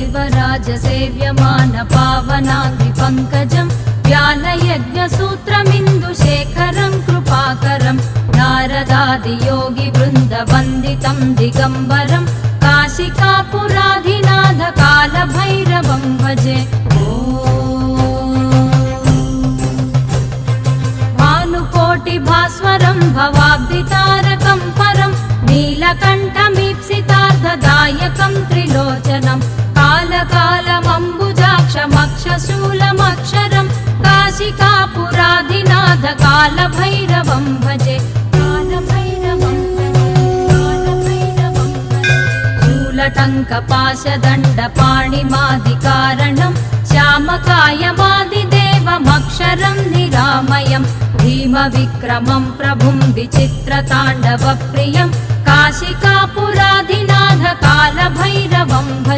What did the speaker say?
देवराजसेव्यमान पावनाग्निपङ्कजं व्यालयज्ञसूत्रमिन्दुशेखरं कृपाकरं नारदादियोगिवृन्दवन्दितं दिगम्बरं काशिकापुराधिनाथकालभैरवं भजे ॐ भानुकोटिभास्वरं भवाब्दितारकं परं नीलकण्ठमीप्सितार्धदायकं त्रिलोचनं कालकालमम्बुजाक्षमक्षशूलमक्षरं काशिकापुराधिनाथकालभैरवं भजे। कालभैरवं भजे कालभैरवं भजे। शूलटङ्कपाशदण्डपाणिमादिकारणं श्यामकायमादिदेवमक्षरं निरामयं। भीमविक्रमं प्रभुं विचित्रताण्डवप्रियं। काशिकापुराधिनाथकालभैरवं भजे